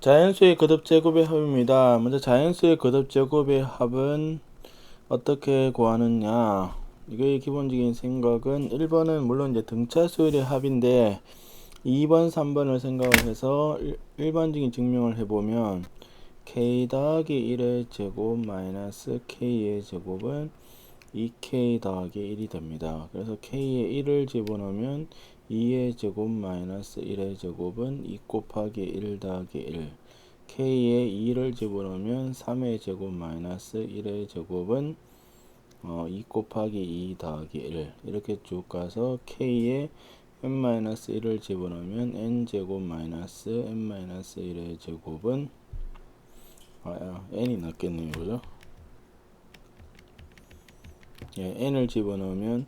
자연수의 거듭 제곱의 합입니다. 먼저 자연수의 거듭 제곱의 합은 어떻게 구하느냐? 이거의 기본적인 생각은 1번은 물론 이제 등차수열의 합인데 2번, 3번을 생각을 해서 일 반적인 증명을 해보면 k 더하기 1의 제곱 마이너스 k의 제곱은 2k 더하기 1이 됩니다. 그래서 k의 1을 집어넣으면 2의 제곱 마이너스 1의 제곱은 2 곱하기 1 더하기 1 k의 2를 집어넣으면 3의 제곱 마이너스 1의 제곱은 어, 2 곱하기 2 더하기 1 이렇게 쭉 가서 k의 n-1을 집어넣으면 n제곱 마이너스 n-1의 제곱은 아, n이 낫겠네요. 그죠? 예, n을 집어넣으면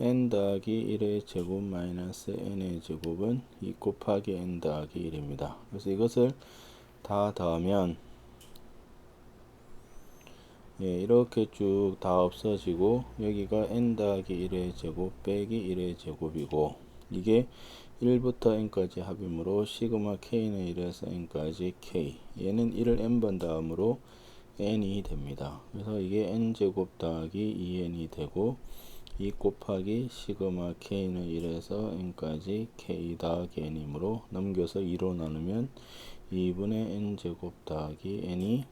n 더하기 1의 제곱 마이너스 n의 제곱은 2 곱하기 n 더하기 1입니다. 그래서 이것을 다 더하면 예, 이렇게 쭉 다 없어지고 여기가 n 더하기 1의 제곱 빼기 1의 제곱이고 이게 1부터 n까지 합이므로 시그마 k는 1에서 n까지 k 얘는 1을 n번 다음으로 n이 됩니다. 그래서 이게 n제곱 더하기 2n이 되고 2 곱하기 시그마 k는 1에서 n까지 k 더하기 n이므로 넘겨서 2로 나누면 2분의 n제곱 더하기 n이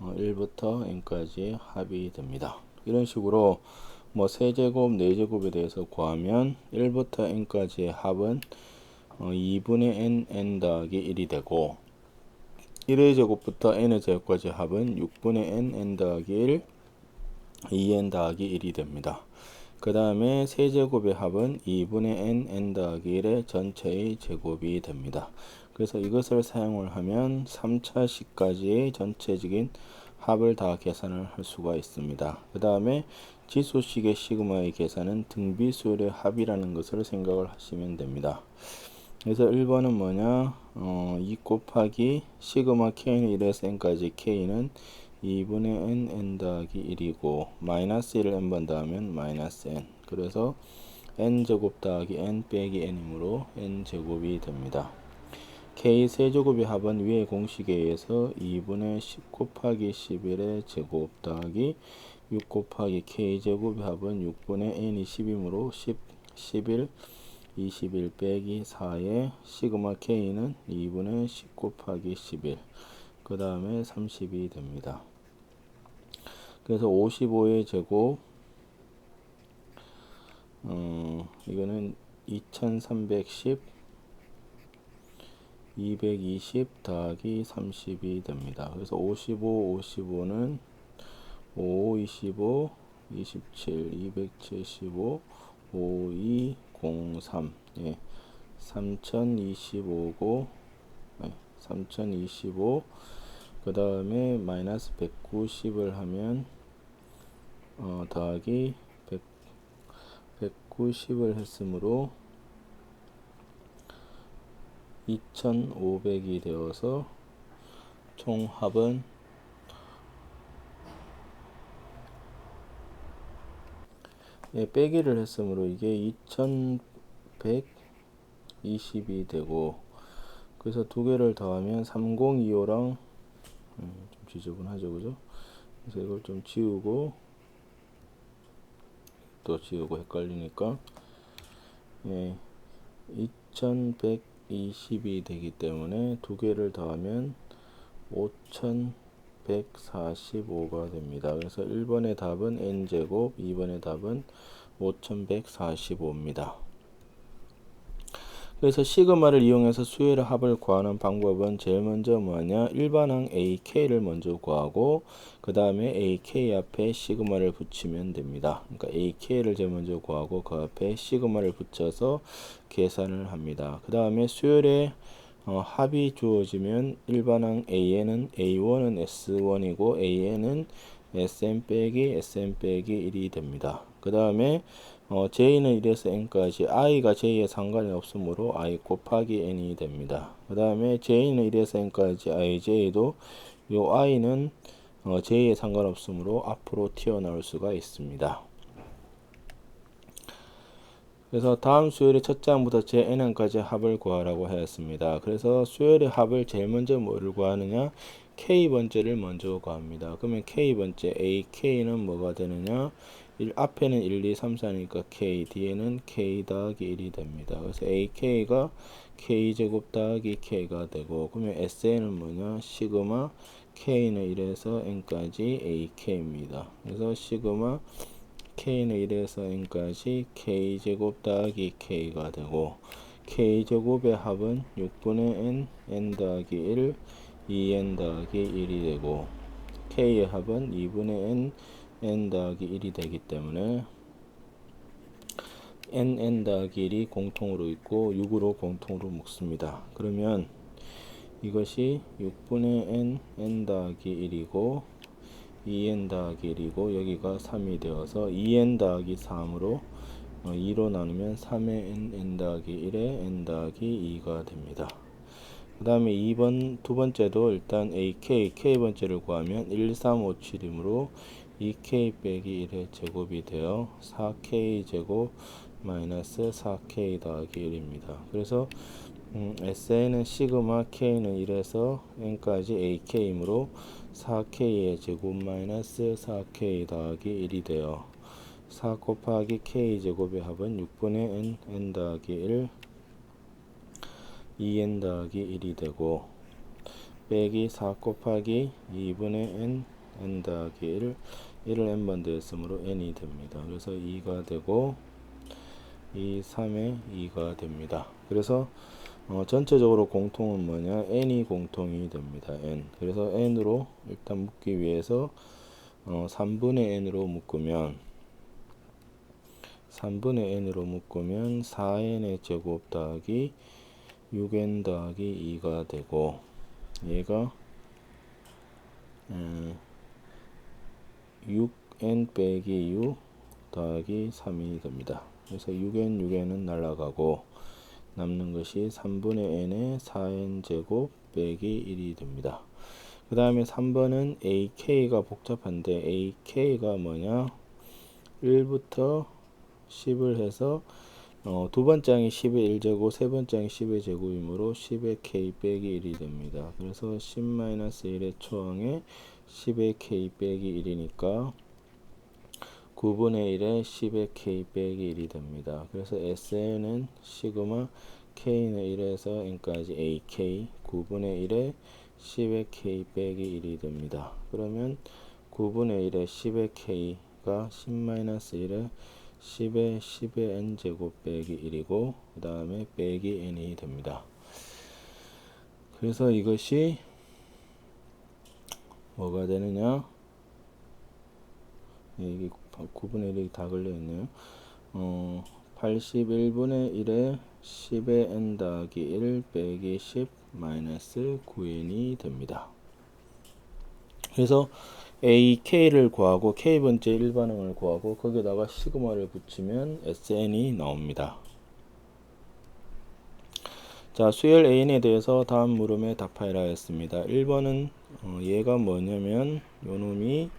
1부터 어, n까지 합이 됩니다. 이런 식으로 뭐 세제곱, 네제곱에 대해서 구하면 1부터 n까지의 합은 2분의 어, n, n 더하기 1이 되고 1의 제곱부터 n의 제곱까지 합은 6분의 n, n 더하기 1 2n 더하기 1이 됩니다. 그 다음에 세제곱의 합은 2분의 n, n 더하기 1의 전체의 제곱이 됩니다. 그래서 이것을 사용을 하면 3차식까지의 전체적인 합을 다 계산을 할 수가 있습니다. 그 다음에 지수식의 시그마의 계산은 등비수열의 합이라는 것을 생각을 하시면 됩니다. 그래서 1번은 뭐냐? 어, 2 곱하기 시그마 k는 1에서 n까지 k는 2분의 n, n 더하기 1이고 마이너스 1을 n번 더하면 마이너스 n 그래서 n제곱 더하기 n 빼기 n이므로 n제곱이 됩니다. k 세제곱의 합은 위의 공식에 의해서 2분의 10 곱하기 11의 제곱 더하기 6 곱하기 k제곱의 합은 6분의 n이 10이므로 10, 11, 21 빼기 4의 시그마 k는 2분의 10 곱하기 11그 다음에 30이 됩니다. 그래서 55의 제곱 어, 이거는 2310 220 더하기 30이 됩니다. 그래서 55, 55는 5, 25, 27, 275, 52, 03, 예, 3025고, 예, 3025, 그 다음에 마이너스 190을 하면 어, 더하기 100, 190을 했으므로 2500이 되어서 총합은 예, 빼기를 했으므로 이게 2120이 되고 그래서 두 개를 더하면 3025랑 음, 좀 지저분하죠 그죠 그래서 이걸 좀 지우고 또 지우고 헷갈리니까 예, 2120이 되기 때문에 두 개를 더하면 5145가 됩니다. 그래서 1번의 답은 n제곱, 2번의 답은 5145입니다. 그래서 시그마를 이용해서 수열의 합을 구하는 방법은 제일 먼저 뭐냐 일반항 AK를 먼저 구하고 그 다음에 AK 앞에 시그마를 붙이면 됩니다. 그러니까 AK를 제일 먼저 구하고 그 앞에 시그마를 붙여서 계산을 합니다. 그 다음에 수열의 어, 합이 주어지면 일반항 AN은 A1은 S1이고 AN은 SM 빼기 SM 빼기 1이 됩니다. 그 다음에 어, J는 1에서 N까지 I가 J에 상관이 없으므로 I 곱하기 N이 됩니다. 그 다음에 J는 1에서 N까지 IJ도 요 I는 어, J에 상관없으므로 앞으로 튀어나올 수가 있습니다. 그래서 다음 수열의 첫 장부터 제 n항까지 합을 구하라고 하였습니다. 그래서 수열의 합을 제일 먼저 뭐를 구하느냐? k번째를 먼저 구합니다. 그러면 k번째 ak는 뭐가 되느냐? 1, 앞에는 1, 2, 3, 4니까 k, 뒤에는 k 더하기 1이 됩니다. 그래서 ak가 k제곱 더하기 k가 되고 그러면 sn은 뭐냐? 시그마 k는 1에서 n까지 ak입니다. 그래서 시그마 k는 1에서 n까지 k제곱 더하기 k가 되고 k제곱의 합은 6분의 n, n 더하기 1, 2n 더하기 1이 되고 k의 합은 2분의 n, n 더하기 1이 되기 때문에 n, n 더하기 1이 공통으로 있고 6으로 공통으로 묶습니다. 그러면 이것이 6분의 n, n 더하기 1이고 2n 더하기 1이고 여기가 3이 되어서 2n 더하기 3으로 2로 나누면 3의 n, n 더하기 1에 n 더하기 2가 됩니다. 그 다음에 2번 두 번째도 일단 AK K번째를 구하면 1, 3, 5, 7이므로 2K 빼기 1의 제곱이 되어 4K 제곱 마이너스 4K 더하기 1입니다. 그래서 음, SN은 시그마 K는 1에서 N까지 AK이므로 4K의 제곱 마이너스 4K 더하기 1이 되어 4 곱하기 K 제곱의 합은 6분의 N, N 더하기 1 2N 더하기 1이 되고 빼기 4 곱하기 2분의 N, N 더하기 1 1을 N번 더했으므로 N이 됩니다. 그래서 2가 되고 2, 3에 2가 됩니다. 그래서 어, 전체적으로 공통은 뭐냐? n이 공통이 됩니다. n. 그래서 n으로 일단 묶기 위해서 어, 3분의 n으로 묶으면 3분의 n으로 묶으면 4n의 제곱 더하기 6n 더하기 2가 되고 얘가 음, 6n 빼기 6 더하기 3이 됩니다. 그래서 6n 6n은 날라가고 남는 것이 3분의 n의 4n 제곱 빼기 1이 됩니다. 그 다음에 3번은 ak가 복잡한데 ak가 뭐냐 1부터 10을 해서 어, 두 번장이 10의 1제곱, 세 번장이 10의 제곱이므로 10의 k 빼기 1이 됩니다. 그래서 10-1의 초항에 10의 k 빼기 1이니까 9분의 1에 10의 k 빼기 1이 됩니다. 그래서 SN은 시그마 K는 1에서 N까지 AK 9분의 1에 10의 K 빼기 1이 됩니다. 그러면 9분의 1에 10의 K가 10-1에 10의 10의 N제곱 빼기 1이고 그 다음에 빼기 N이 됩니다. 그래서 이것이 뭐가 되느냐 이게 9분의 1이 다 걸려있네요. 어, 81분의 1에 10의 n 더하기 1 빼기 10 마이너스 9n이 됩니다. 그래서 AK를 구하고 K번째 일반항을 구하고 거기다가 시그마를 붙이면 SN이 나옵니다. 자, 수열 AN에 대해서 다음 물음에 답하라 했습니다. 1번은 어, 얘가 뭐냐면 요놈이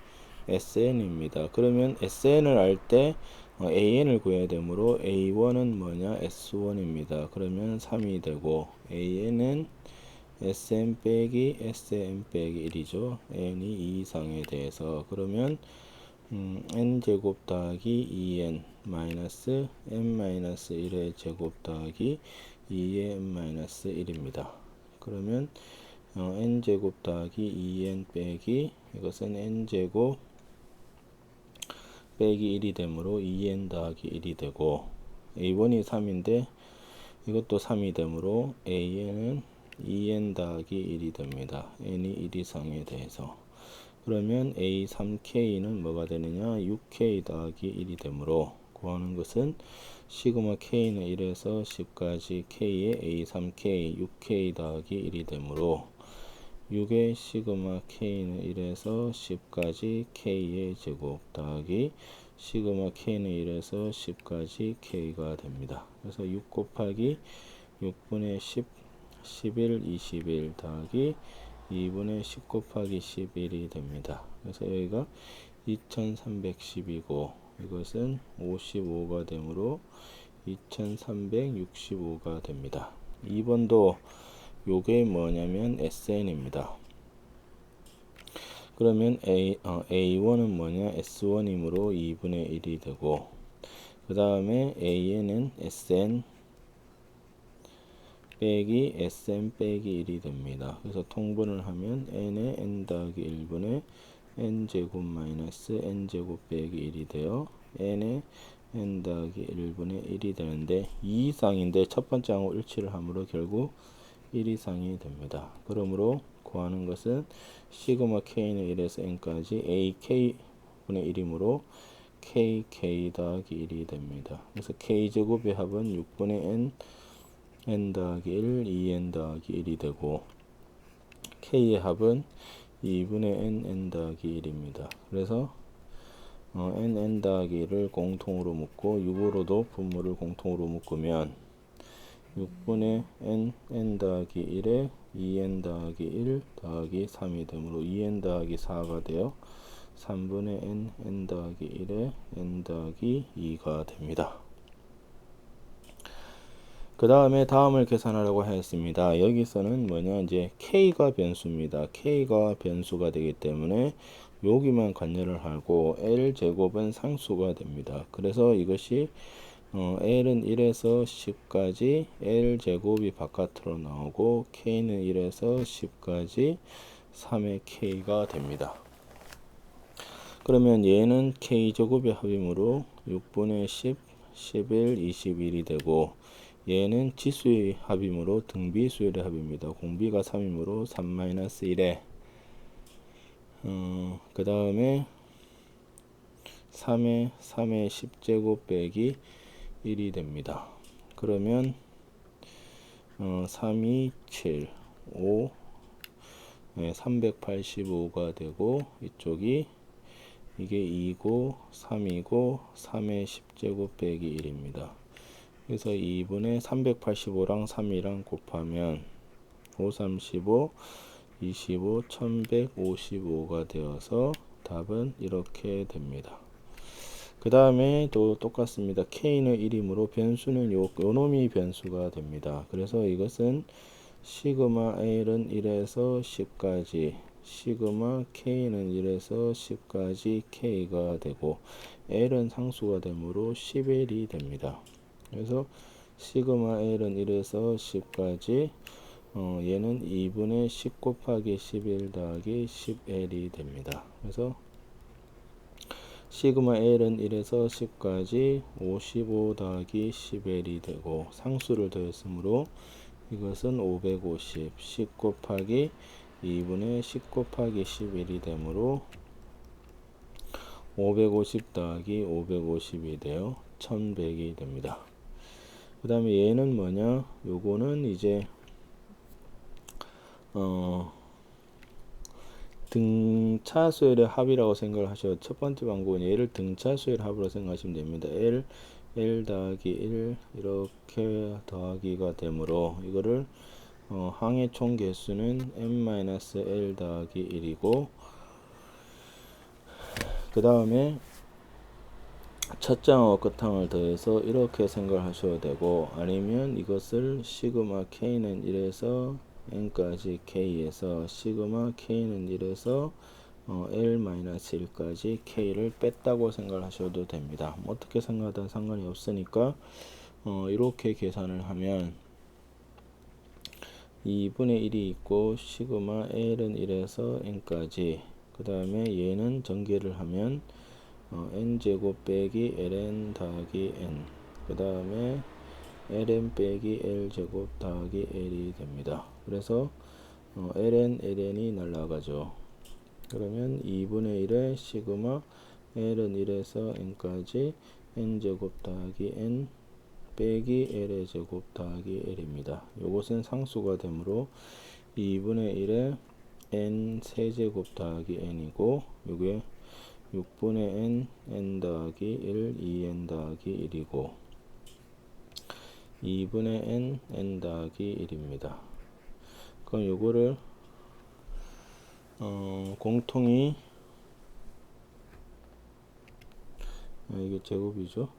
SN입니다. 그러면 SN을 알때 AN을 구해야 되므로 A1은 뭐냐? S1입니다. 그러면 3이 되고 AN은 SN 빼기 SN 빼기 1이죠. N이 2 이상에 대해서 그러면 음, N제곱 더하기 2N 마이너스 N 마이너스 1의 제곱 더하기 2의 N 마이너스 1입니다. 그러면 어, N제곱 더하기 2N 빼기 이것은 N제곱 빼기 1이 되므로 2n 더하기 1이 되고 a1이 3인데 이것도 3이 되므로 an은 2n 더하기 1이 됩니다. n이 1 이 상에 대해서 그러면 a 3k는 뭐가 되느냐 6k 더하기 1이 되므로 구하는 것은 시그마 k는 1에서 10까지 k의 a 3k 6k 더하기 1이 되므로 6의 시그마 k는 1에서 10까지 k의 제곱 더하기 시그마 k는 1에서 10까지 k가 됩니다. 그래서 6 곱하기 6분의 10, 11, 21 더하기 2분의 10 곱하기 11이 됩니다. 그래서 여기가 2310이고 이것은 55가 되므로 2365가 됩니다. 2번도 요게 뭐냐면 SN입니다. 그러면 A, 어, A1은 뭐냐? S1이므로 2분의 1이 되고, 그 다음에 AN은 SN 빼기 SN 빼기 1이 됩니다. 그래서 통분을 하면 N의 N 더하기 1분의 N제곱 마이너스 N제곱 빼기 1이 되어 N의 N 더하기 1분의 1이 되는데 2 이상인데 첫 번째 항으로 일치를 함으로 결국 1 이상이 됩니다. 그러므로 구하는 것은 시그마 k는 1에서 n까지 ak 분의 1이므로 kk 더하기 1이 됩니다. 그래서 k제곱의 합은 6분의 n n 더하기 1, 2n 더하기 1이 되고 k의 합은 2분의 n n 더하기 1입니다. 그래서 어, n n 더하기 1을 공통으로 묶고 6으로도 분모를 공통으로 묶으면 6분의 n n 더하기 1에 2n 더하기 1 더하기 3이 되므로 2n 더하기 4가 되어 3분의 n n 더하기 1에 n 더하기 2가 됩니다. 그 다음에 다음을 계산하려고 하였습니다. 여기서는 뭐냐 이제 k가 변수입니다. k가 변수가 되기 때문에 여기만 관여를 하고 l 제곱은 상수가 됩니다. 그래서 이것이 어, L은 1에서 10까지 L 제곱이 바깥으로 나오고 K는 1에서 10까지 3의 K가 됩니다. 그러면 얘는 K 제곱의 합이므로 6분의 10, 11, 21이 되고 얘는 지수의 합이므로 등비수열의 합입니다. 공비가 3이므로 3-1에 어, 그 다음에 3의 3의 10제곱 빼기 1이 됩니다. 그러면 어, 3, 2, 7, 5, 네, 385가 되고 이쪽이 이게 2고 3이고 3의 10제곱 빼기 1입니다. 그래서 2분의 385랑 3이랑 곱하면 5, 35, 25, 1155가 되어서 답은 이렇게 됩니다. 그 다음에 또 똑같습니다. k는 1이므로 변수는 요, 요 놈이 변수가 됩니다. 그래서 이것은 시그마 L은 1에서 10까지 시그마 K는 1에서 10까지 K가 되고 L은 상수가 되므로 11이 됩니다. 그래서 시그마 L은 1에서 10까지 어, 얘는 2분의 10 곱하기 11 더하기 10L이 됩니다. 그래서 시그마 L은 1에서 10까지 55 더하기 11이 되고 상수를 더했으므로 이것은 550 10 곱하기 2분의 10 곱하기 11이 되므로 550 더하기 550이 되어 1100이 됩니다. 그 다음에 얘는 뭐냐 요거는 이제 어 등차 수열의 합이라고 생각을 하셔. 첫 번째 방법은 얘를 등차 수열 합으로 생각하시면 됩니다. L, L 더하기 1 이렇게 더하기가 되므로 이거를 어, 항의 총 개수는 m-l 더하기 1이고 그 다음에 첫 장어 끝항을 더해서 이렇게 생각을 하셔도 되고 아니면 이것을 시그마 k는 1에서 n까지 k에서 시그마 k는 1에서 어, l-1까지 k를 뺐다고 생각을 하셔도 됩니다. 뭐 어떻게 생각하든 상관이 없으니까 어, 이렇게 계산을 하면 2분의 1이 있고 시그마 l은 1에서 n까지 그 다음에 얘는 전개를 하면 어, n제곱 빼기 ln 더하기 n 그 다음에 ln 빼기 l제곱 더하기 l이 됩니다. 그래서 어, ln, ln이 날라가죠. 그러면 2분의 1의 시그마 l은 1에서 n까지 n제곱 더하기 n 빼기 l의 제곱 더하기 l입니다. 이것은 상수가 되므로 2분의 1의 n 세제곱 더하기 n이고 이게 6분의 n n 더하기 1 2n 더하기 1이고 2분의 n n 더하기 1입니다. 그럼 요거를 어, 공통이 아, 이게 제곱이죠.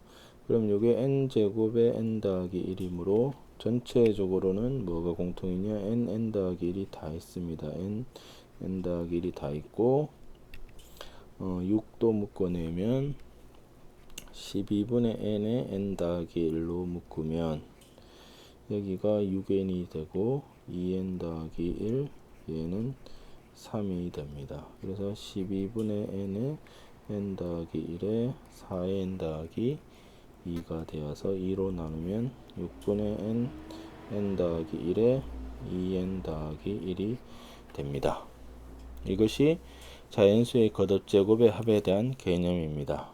그럼 요게 n 제곱에 n 더하기 1이므로 전체적으로는 뭐가 공통이냐 n n 더하기 1이 다 있습니다. n n 더하기 1이 다 있고 어, 6도 묶어내면 12분의 n에 n 더하기 1로 묶으면 여기가 6n이 되고 2n 더하기 1 얘는 3이 됩니다. 그래서 12분의 n에 n 더하기 1에 4n 더하기 2가 되어서 2로 나누면 6분의 n n 더하기 1에 2n 더하기 1이 됩니다. 이것이 자연수의 거듭 제곱의 합에 대한 개념입니다.